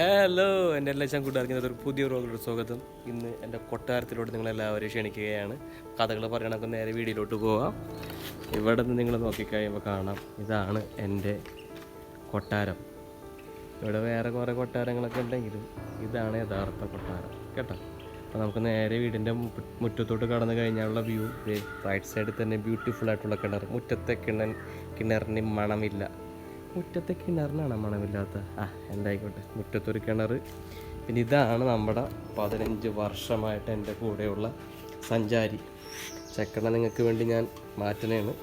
Hello എന്റെ എല്ലാ ചാൻ കൂട്ടുകാർക്ക് ഒരു പുതിയ റോഗിലോട്ട് സ്വാഗതം. ഇന്ന് എന്റെ കൊട്ടാരത്തിലോട്ട് നിങ്ങളെല്ലാവരും ക്ഷണിക്കുകയാണ്. കഥകൾ പറയണമൊക്കെ നേരെ വീഡിയോയിലോട്ട് പോവാം. ഇവിടെ നിന്ന് നിങ്ങൾ നോക്കിക്കഴിയുമ്പോൾ കാണാം. ഇതാണ് എന്റെ കൊട്ടാരം. ഇവിടെ വേറെ കുറേ കൊട്ടാരങ്ങളൊക്കെ ഉണ്ടെങ്കിലും ഇതാണ് യഥാർത്ഥ കൊട്ടാരം കേട്ടോ? അപ്പോൾ നമുക്ക് നേരെ വീടിന്റെ മുറ്റത്തോട്ട് കടന്നു കഴിഞ്ഞാലുള്ള വ്യൂ. റൈറ്റ് സൈഡിൽ തന്നെ ബ്യൂട്ടിഫുൾ ആയിട്ടുള്ള കിണർ. മുറ്റത്തെ കിണർ കിണറിന് മണമില്ല. മുറ്റത്തെ കിണറിനാണ് മണമില്ലാത്ത ആ എന്തായിക്കോട്ടെ. മുറ്റത്തൊരു കിണർ പിന്നെ ഇതാണ് നമ്മുടെ പതിനഞ്ച് വർഷമായിട്ട് എന്റെ കൂടെയുള്ള സഞ്ചാരി. ചെക്കണ നിങ്ങൾക്ക് വേണ്ടി ഞാൻ മാറ്റണേണ്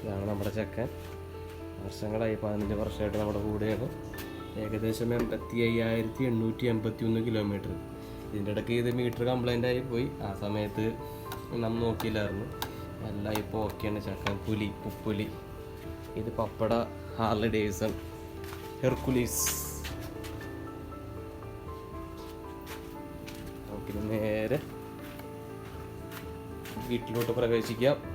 ഇതാണ് നമ്മുടെ ചെക്കൻ. വർഷങ്ങളായി പതിനഞ്ച് വർഷമായിട്ട് നമ്മുടെ കൂടെയാണ്. ഏകദേശം എൺപത്തി അയ്യായിരത്തി എണ്ണൂറ്റി എൺപത്തി ഒന്ന് കിലോമീറ്റർ ഇതിന്റെ ഇടയ്ക്ക് ഇത് മീറ്റർ കംപ്ലൈന്റ് ആയി പോയി. ആ സമയത്ത് നമ്മൾ നോക്കിയില്ലായിരുന്നു. എല്ലാം ഇപ്പോൾ ഓക്കെയാണ് ചക്ക. പുലി പുപ്പുലി. ഇത് പപ്പട ഹാർലി ഡേവിസൺ ഹെർക്കുലീസ് നേരെ വീട്ടിലോട്ട് പ്രവേശിക്കാം.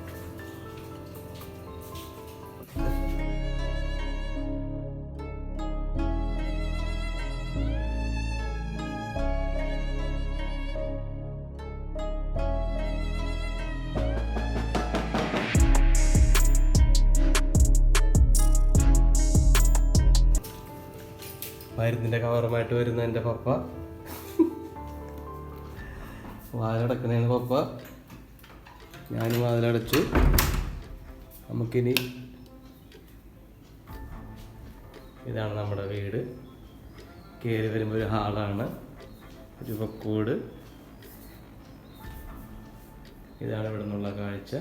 മരുന്നിന്റെ കവറുമായിട്ട് വരുന്ന എന്റെ പപ്പ വാലടക്കണേണ് പപ്പ. ഞാനും വാതിലടച്ചു. നമുക്കിനി ഇതാണ് നമ്മുടെ വീട്. കയറി വരുമ്പോൾ ഒരു ഹാളാണ്. ഒരു പക്കൂട്. ഇതാണ് ഇവിടെ നിന്നുള്ള കാഴ്ച.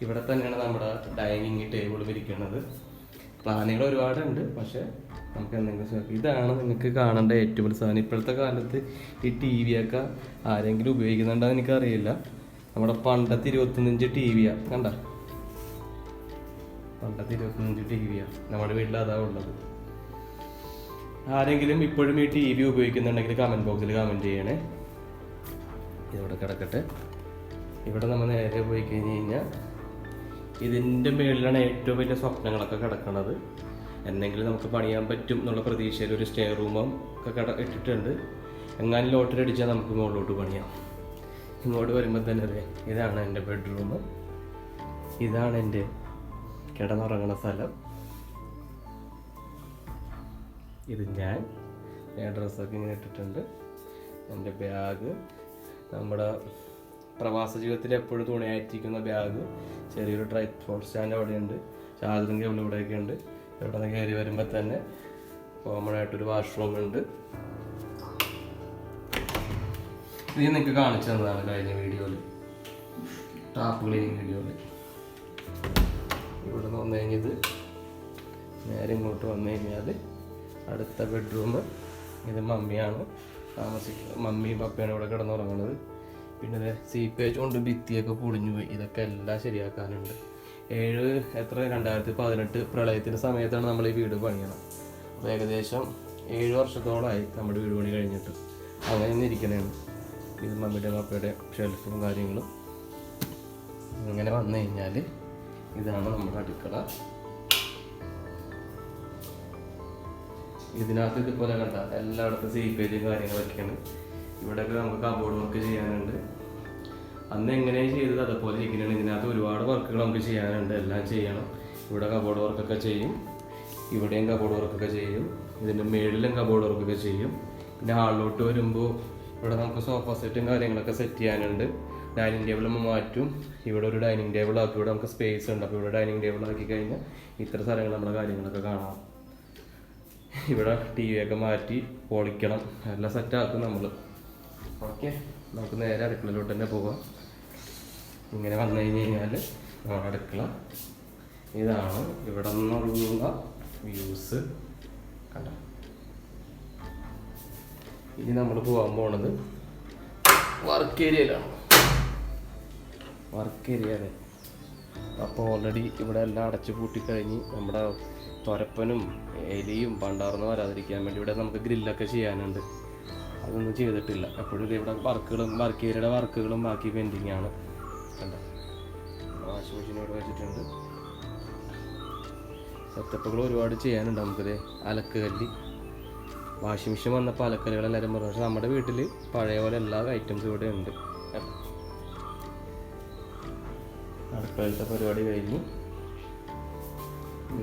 ഇവിടെ തന്നെയാണ് നമ്മുടെ ഡൈനിങ് ടേബിളും ഇരിക്കുന്നത്. പ്ലാനുകൾ ഒരുപാടുണ്ട് പക്ഷെ നമുക്ക് എന്തെങ്കിലും ഇതാണ് നിങ്ങൾക്ക് കാണേണ്ട ഏറ്റവും വലിയ സാധനം. ഇപ്പോഴത്തെ കാലത്ത് ഈ ടി വി ഒക്കെ ആരെങ്കിലും ഉപയോഗിക്കുന്നുണ്ടോ എന്ന് എനിക്കറിയില്ല. നമ്മുടെ പണ്ടത്തെ ഇരുപത്തൊന്നിഞ്ച് ടി വിയാണ് കണ്ട? പണ്ടത്തെ ഇരുപത്തൊന്നിഞ്ച് ടി വിയാണ് നമ്മുടെ വീട്ടിൽ അതാ ഉള്ളത്. ആരെങ്കിലും ഇപ്പോഴും ഈ ടി വി ഉപയോഗിക്കുന്നുണ്ടെങ്കിൽ കമന്റ് ബോക്സിൽ കമന്റ് ചെയ്യണേ. ഇതിവിടെ കിടക്കട്ടെ. ഇവിടെ നമ്മൾ നേരെ പോയി കഴിഞ്ഞ് കഴിഞ്ഞാൽ ഇതിന്റെ മുകളിലാണ് ഏറ്റവും വലിയ സ്വപ്നങ്ങളൊക്കെ കിടക്കുന്നത് എന്തെങ്കിലും നമുക്ക് പണിയാൻ പറ്റും എന്നുള്ള പ്രതീക്ഷയിൽ ഒരു സ്റ്റേ റൂമും ഒക്കെ കട ഇട്ടിട്ടുണ്ട്. എങ്ങാനും ലോട്ടറി അടിച്ചാൽ നമുക്ക് മുകളിലോട്ട് പണിയാം. ഇങ്ങോട്ട് വരുമ്പോൾ തന്നെ അതെ ഇതാണ് എന്റെ ബെഡ്റൂം ഇതാണ് എന്റെ കിടന്നുറങ്ങുന്ന സ്ഥലം. ഇത് ഞാൻ ഞാൻ ഡ്രസ്സൊക്കെ ഇങ്ങനെ ഇട്ടിട്ടുണ്ട്. എന്റെ ബാഗ് നമ്മുടെ പ്രവാസ ജീവിതത്തിൽ എപ്പോഴും തുണയായിരിക്കുന്ന ബാഗ് ചെറിയൊരു ട്രൈ ഫോർ സ്റ്റാൻഡ് അവിടെയുണ്ട് ചാർജറിന്റെ കേബിൾ ഇവിടെയൊക്കെ ഉണ്ട്. ഇവിടെ നിന്ന് കയറി വരുമ്പോൾ തന്നെ കോമൺ ആയിട്ടൊരു വാഷ്റൂം ഉണ്ട്. ഇത് നിങ്ങൾക്ക് കാണിച്ചു തന്നതാണ് കഴിഞ്ഞ വീഡിയോയിൽ ടാപ്പ് ക്ലീനിങ് വീഡിയോയിൽ ഇവിടെ നിന്ന് വന്നു കഴിഞ്ഞത് നേരെ ഇങ്ങോട്ട് വന്നു കഴിഞ്ഞാൽ അടുത്ത ബെഡ്റൂം ഇത് മമ്മിയാണ് താമസിക്കുന്നത്. മമ്മിയും പപ്പയാണ് ഇവിടെ കിടന്നുറങ്ങുന്നത് പിന്നെ സീപ്പേജ് കൊണ്ട് ഭിത്തിയൊക്കെ പൊളിഞ്ഞു പോയി. ഇതൊക്കെ എല്ലാം ശരിയാക്കാനുണ്ട്. ഏഴ് എത്ര? രണ്ടായിരത്തി പതിനെട്ട് പ്രളയത്തിന്റെ സമയത്താണ് നമ്മൾ ഈ വീട് പണിയണം. അപ്പോൾ ഏകദേശം ഏഴ് വർഷത്തോളമായി നമ്മുടെ വീട് പണി കഴിഞ്ഞിട്ട് അങ്ങനെ തന്നെ ഇരിക്കണേണ്. ഇത് മമ്മിയുടെ പപ്പയുടെ ഷെൽഫും കാര്യങ്ങളും അങ്ങനെ വന്നു കഴിഞ്ഞാൽ ഇതാണ് നമ്മുടെ അടുക്കള. ഇതിനകത്ത് ഇതുപോലെ കണ്ട എല്ലായിടത്തും സീപ്പേജും കാര്യങ്ങളൊക്കെയാണ്. ഇവിടെയൊക്കെ നമുക്ക് കബോർഡ് വർക്ക് ചെയ്യാനുണ്ട് അന്ന് എങ്ങനെയാണ് ചെയ്തത്? അതുപോലെ ഇരിക്കുന്നതാണ് ഇതിനകത്ത് ഒരുപാട് വർക്കുകൾ നമുക്ക് ചെയ്യാനുണ്ട്. എല്ലാം ചെയ്യണം. ഇവിടെ കബോർഡ് വർക്കൊക്കെ ചെയ്യും. ഇവിടെയും കബോർഡ് വർക്കൊക്കെ ചെയ്യും. ഇതിന്റെ മേളിലും കബോർഡ് വർക്കൊക്കെ ചെയ്യും. പിന്നെ ഹാളിലോട്ട് വരുമ്പോൾ ഇവിടെ നമുക്ക് സോഫ സെറ്റും കാര്യങ്ങളൊക്കെ സെറ്റ് ചെയ്യാനുണ്ട്. ഡൈനിങ് ടേബിൾ നമ്മൾ മാറ്റും. ഇവിടെ ഒരു ഡൈനിങ് ടേബിൾ ആക്കി. ഇവിടെ നമുക്ക് സ്പേസ് ഉണ്ട്. അപ്പോൾ ഇവിടെ ഡൈനിങ് ടേബിൾ ആക്കി കഴിഞ്ഞാൽ ഇത്ര സ്ഥലങ്ങൾ നമ്മുടെ കാര്യങ്ങളൊക്കെ കാണാം. ഇവിടെ ടി വി ഒക്കെ മാറ്റി പൊളിക്കണം. എല്ലാം സെറ്റാക്കും നമ്മൾ ഓക്കെ നമുക്ക് നേരെ അടുക്കളയിലോട്ട് തന്നെ പോവാം. ഇങ്ങനെ വന്നു കഴിഞ്ഞ് കഴിഞ്ഞാൽ നമ്മുടെ അടുക്കള. ഇതാണ് ഇവിടെ നിന്നുള്ള വ്യൂസ് കണ്ട? ഇനി നമ്മൾ പോകാൻ പോണത് വർക്ക് ഏരിയയിലാണ് വർക്ക് ഏരിയയിലെ അപ്പോൾ ഓൾറെഡി ഇവിടെ എല്ലാം അടച്ചു പൂട്ടിക്കഴിഞ്ഞ് നമ്മുടെ തുരപ്പനും എലിയും പണ്ടാർന്ന് വരാതിരിക്കാൻ വേണ്ടി ഇവിടെ നമുക്ക് ഗ്രില്ലൊക്കെ ചെയ്യാനുണ്ട്. അതൊന്നും ചെയ്തിട്ടില്ല. എപ്പോഴും ഇവിടെ വർക്കുകളും വർക്ക് വർക്കുകളും ബാക്കി പെൻഡിങ് ആണ്. വാഷിംഗ് മെഷീൻ ഇവിടെ വെച്ചിട്ടുണ്ട്. സെറ്റപ്പുകൾ ഒരുപാട് ചെയ്യാനുണ്ട് നമുക്കിത്. അലക്ക് കല്ല് വാഷിംഗ് മെഷീൻ വന്നപ്പോൾ അലക്കലുകൾ എല്ലാവരും പറഞ്ഞു. പക്ഷേ നമ്മുടെ വീട്ടിൽ പഴയ പോലെ എല്ലാ ഐറ്റംസും ഇവിടെ ഉണ്ട്. അടുക്കളത്തെ പരിപാടി കഴിഞ്ഞു.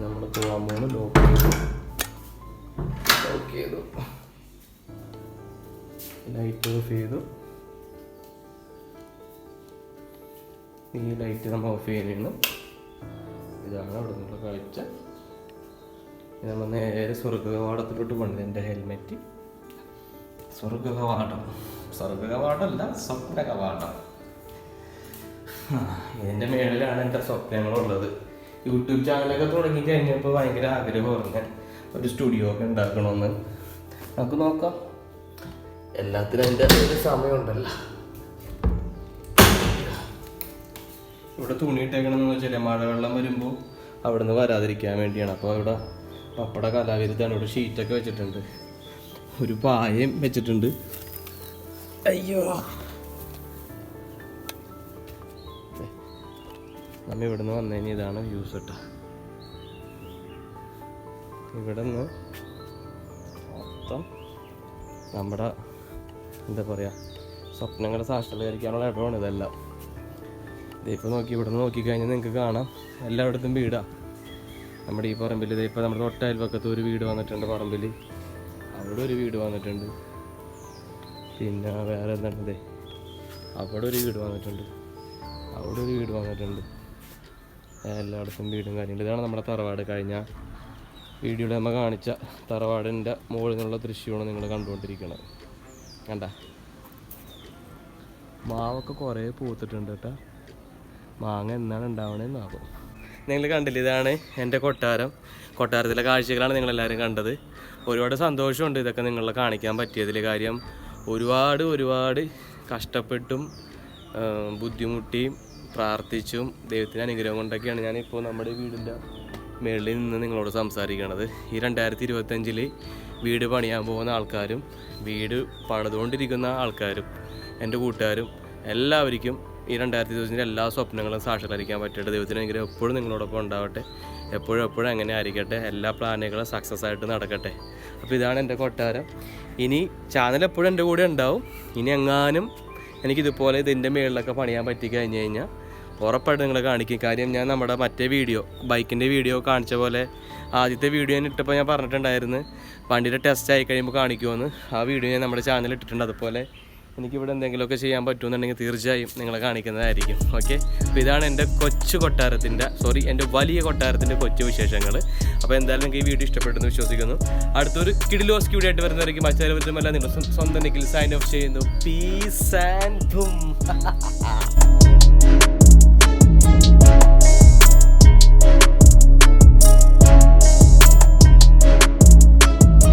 നമ്മൾ പോകാൻ പോകുന്നു ലോക്ക് ചെയ്തു. ലോക്ക് ചെയ്തു. ലൈറ്റ് ഓഫ് ചെയ്തു. ഈ ലൈറ്റ് നമ്മൾ ഓഫ് ചെയ്യുന്നു ഇതാണ് അവിടെ നിന്നുള്ള കാഴ്ച. നമ്മൾ നേരെ സ്വർഗകവാടത്തിലോട്ട് പോകണത് എന്റെ ഹെൽമെറ്റ് സ്വർഗകവാടം സ്വർഗകവാടമല്ല സ്വപ്ന കവാടം ആ, ഇതിന്റെ മേളിലാണ് എന്റെ സ്വപ്നങ്ങളുള്ളത്. യൂട്യൂബ് ചാനലൊക്കെ തുടങ്ങി കഴിഞ്ഞപ്പോൾ ഭയങ്കര ആഗ്രഹമായിരുന്നു ഒരു സ്റ്റുഡിയോ ഒക്കെ ഉണ്ടാക്കണമെന്ന്. നമുക്ക് നോക്കാം. എല്ലാത്തിനും അതിന്റെ ഒരു സമയമുണ്ടല്ലോ. ഇവിടെ തുണി ഇട്ടേക്കണമെന്ന് വെച്ചാൽ മഴവെള്ളം വരുമ്പോൾ അവിടെ നിന്ന് വരാതിരിക്കാൻ വേണ്ടിയാണ്. അപ്പോൾ ഇവിടെ പപ്പട കലാവിരുദ്ധാണ് ഇവിടെ ഷീറ്റൊക്കെ വെച്ചിട്ടുണ്ട്. ഒരു പായയും വെച്ചിട്ടുണ്ട്. അയ്യോ. നമ്മ ഇവിടെ നിന്ന് വന്നതിന് ഇതാണ് വ്യൂസ് കേട്ടോ ഇവിടെ നിന്ന് മൊത്തം നമ്മുടെ എന്താ പറയുക സ്വപ്നങ്ങളെ സാക്ഷാത്കരിക്കാനുള്ള ഇടമാണ് ഇതെല്ലാം. ഇതിപ്പോൾ നോക്കി ഇവിടെ നിന്ന് നോക്കിക്കഴിഞ്ഞാൽ നിങ്ങൾക്ക് കാണാം. എല്ലായിടത്തും വീടാണ് നമ്മുടെ ഈ പറമ്പിൽ ഇതിപ്പോൾ നമ്മുടെ തൊട്ട ഒരു വീട് വന്നിട്ടുണ്ട് പറമ്പിൽ അവിടെ ഒരു വീട് വന്നിട്ടുണ്ട്. പിന്നെ വേറെ എന്താണ് ഇതേ അവിടെ ഒരു വീട് വന്നിട്ടുണ്ട്. അവിടെ ഒരു വീട് വന്നിട്ടുണ്ട്. എല്ലായിടത്തും വീടും കാര്യങ്ങളും. ഇതാണ് നമ്മുടെ തറവാട്. കഴിഞ്ഞ വീഡിയോയിൽ നമ്മൾ കാണിച്ച തറവാടിന്റെ മുകളിൽ നിന്നുള്ള ദൃശ്യമാണ് നിങ്ങൾ കണ്ടുകൊണ്ടിരിക്കുന്നത് കണ്ട. മാവൊക്കെ കുറേ പൂത്തിട്ടുണ്ട് കേട്ടോ. മാങ്ങ എന്നാണ് ഉണ്ടാവണേന്ന് ആകും നിങ്ങൾ കണ്ടില്ല ഇതാണ് എന്റെ കൊട്ടാരം. കൊട്ടാരത്തിലെ കാഴ്ചകളാണ് നിങ്ങളെല്ലാവരും കണ്ടത്. ഒരുപാട് സന്തോഷമുണ്ട് ഇതൊക്കെ നിങ്ങളെ കാണിക്കാൻ പറ്റിയതിൽ കാര്യം. ഒരുപാട് ഒരുപാട് കഷ്ടപ്പെട്ടും ബുദ്ധിമുട്ടിയും പ്രാർത്ഥിച്ചും ദൈവത്തിന്റെ അനുഗ്രഹം കൊണ്ടൊക്കെയാണ് ഞാനിപ്പോൾ നമ്മുടെ വീടിന്റെ മേളിൽ നിന്ന് നിങ്ങളോട് സംസാരിക്കണത്. ഈ രണ്ടായിരത്തി ഇരുപത്തഞ്ചിൽ വീട് പണിയാൻ പോകുന്ന ആൾക്കാരും വീട് പണിതുകൊണ്ടിരിക്കുന്ന ആൾക്കാരും എന്റെ കൂട്ടുകാരും എല്ലാവർക്കും ഈ രണ്ടായിരത്തി ഇരുപത്തിന്റെ എല്ലാ സ്വപ്നങ്ങളും സാക്ഷാത്കരിക്കാൻ പറ്റട്ടെ ദൈവത്തിന് എനിക്ക് എപ്പോഴും നിങ്ങളോടൊപ്പം ഉണ്ടാവട്ടെ. എപ്പോഴും എപ്പോഴും അങ്ങനെ ആയിരിക്കട്ടെ എല്ലാ പ്ലാനുകളും സക്സസ് ആയിട്ട് നടക്കട്ടെ. അപ്പോൾ ഇതാണ് എന്റെ കൊട്ടാരം. ഇനി ചാനൽ എപ്പോഴും എന്റെ കൂടെ ഉണ്ടാവും. ഇനി എങ്ങാനും എനിക്കിതുപോലെ ഇതിന്റെ മുകളിലൊക്കെ പണിയാൻ പറ്റി കഴിഞ്ഞ് കഴിഞ്ഞാൽ ഉറപ്പായിട്ട് നിങ്ങളെ കാണിക്കും. കാര്യം ഞാൻ നമ്മുടെ മറ്റേ വീഡിയോ ബൈക്കിന്റെ വീഡിയോ കാണിച്ച പോലെ ആദ്യത്തെ വീഡിയോ ഞാൻ ഇട്ടപ്പോൾ ഞാൻ പറഞ്ഞിട്ടുണ്ടായിരുന്നു വണ്ടിയുടെ ടെസ്റ്റ് ആയി കഴിയുമ്പോൾ കാണിക്കുമെന്ന് ആ വീഡിയോ ഞാൻ നമ്മുടെ ചാനലിൽ ഇട്ടിട്ടുണ്ട് അതുപോലെ. എനിക്കിവിടെ എന്തെങ്കിലുമൊക്കെ ചെയ്യാൻ പറ്റുമെന്നുണ്ടെങ്കിൽ തീർച്ചയായും നിങ്ങളെ കാണിക്കുന്നതായിരിക്കും. ഓക്കെ അപ്പോൾ ഇതാണ് എന്റെ കൊച്ചു കൊട്ടാരത്തിന്റെ സോറി എന്റെ വലിയ കൊട്ടാരത്തിന്റെ കൊച്ചു വിശേഷങ്ങൾ. അപ്പോൾ എന്തായാലും നിങ്ങൾക്ക് ഈ വീഡിയോ ഇഷ്ടപ്പെട്ടെന്ന് വിശ്വസിക്കുന്നു. അടുത്തൊരു കിഡിലോസ്കി വീഡിയോ ആയിട്ട് വരുന്നവരേക്കും മറ്റേ നിങ്ങൾ സ്വന്തം നിക്കിൽ സൈൻ ഓഫ് ചെയ്യുന്നു. Peace and boom